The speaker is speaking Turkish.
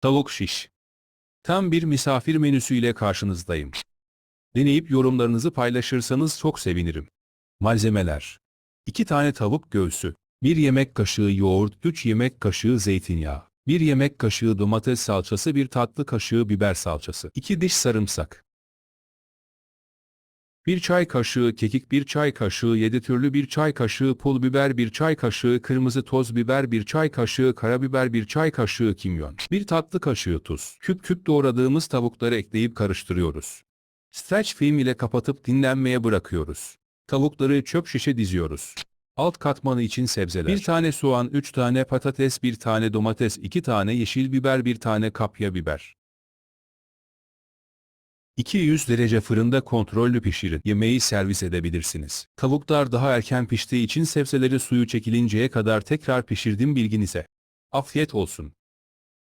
Tavuk şiş. Tam bir misafir menüsüyle karşınızdayım. Deneyip yorumlarınızı paylaşırsanız çok sevinirim. Malzemeler 2 tane tavuk göğsü, 1 yemek kaşığı yoğurt, 3 yemek kaşığı zeytinyağı, 1 yemek kaşığı domates salçası, 1 tatlı kaşığı biber salçası, 2 diş sarımsak, 1 çay kaşığı kekik, 1 çay kaşığı 7 türlü 1 çay kaşığı pul biber, 1 çay kaşığı kırmızı toz biber, 1 çay kaşığı karabiber, 1 çay kaşığı kimyon, 1 tatlı kaşığı tuz. Küp küp doğradığımız tavukları ekleyip karıştırıyoruz. Stretch film ile kapatıp dinlenmeye bırakıyoruz. Tavukları çöp şişe diziyoruz. Alt katmanı için sebzeler. 1 tane soğan, 3 tane patates, 1 tane domates, 2 tane yeşil biber, 1 tane kapya biber. 200 derece fırında kontrollü pişirin. Yemeği servis edebilirsiniz. Tavuklar daha erken piştiği için sebzeleri suyu çekilinceye kadar tekrar pişirdim bilginize. Afiyet olsun.